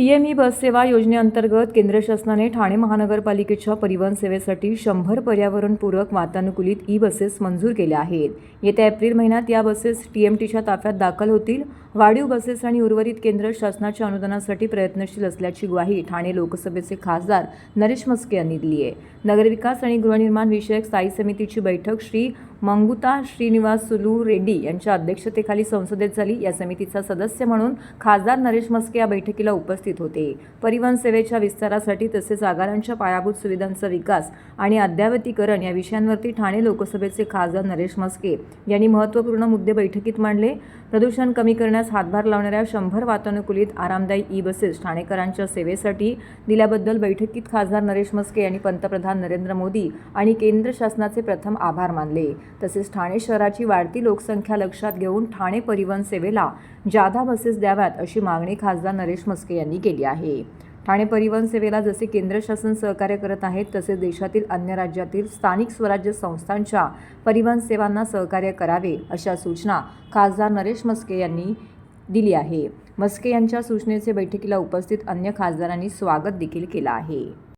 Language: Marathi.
पी एम ई बस सेवा योजनेअंतर्गत केंद्र शासनाने ठाणे महानगरपालिकेच्या परिवहन सेवेसाठी शंभर पर्यावरणपूरक वातानुकूलित ई बसेस मंजूर केल्या आहेत. येत्या एप्रिल महिन्यात या बसेस टी एम टीच्या ताफ्यात दाखल होतील. वाढीव बसेस आणि उर्वरित केंद्र शासनाच्या अनुदानासाठी प्रयत्नशील असल्याची ग्वाही ठाणे लोकसभेचे खासदार नरेश मस्के यांनी दिली आहे. नगरविकास आणि गृहनिर्माण विषयक स्थायी समितीची बैठक श्री मंगुता श्रीनिवास सुलू रेड्डी यांच्या अध्यक्षतेखाली संसदेत झाली. या समितीचा सदस्य म्हणून खासदार नरेश मस्के या बैठकीला उपस्थित होते. परिवहन सेवेच्या विस्तारासाठी तसेच आगारांच्या पायाभूत सुविधांचा विकास आणि अद्यावतीकरण या विषयांवरती ठाणे लोकसभेचे खासदार नरेश मस्के यांनी महत्त्वपूर्ण मुद्दे बैठकीत मांडले. प्रदूषण कमी करण्यास हातभार लावणाऱ्या शंभर वातानुकूलित आरामदायी ई बसेस ठाणेकरांच्या सेवेसाठी दिल्याबद्दल बैठकीत खासदार नरेश मस्के यांनी पंतप्रधान नरेंद्र मोदी आणि केंद्र शासनाचे प्रथम आभार मानले. तसेच ठाणे शहराची वाढती लोकसंख्या लक्षात घेऊन ठाणे परिवहन सेवेला जादा बसेस द्याव्यात अशी मागणी खासदार नरेश मस्के यांनी केली आहे. ठाणे परिवहन सेवेला जसे केंद्र शासन सहकार्य करत आहेत तसे देशातील अन्य राज्यातील स्थानिक स्वराज्य संस्थांच्या परिवहन सेवांना सहकार्य करावे अशा सूचना खासदार नरेश मस्के यांनी दिली आहे. मस्के यांच्या सूचनेचे बैठकीला उपस्थित अन्य खासदारांनी स्वागत देखील केलं आहे.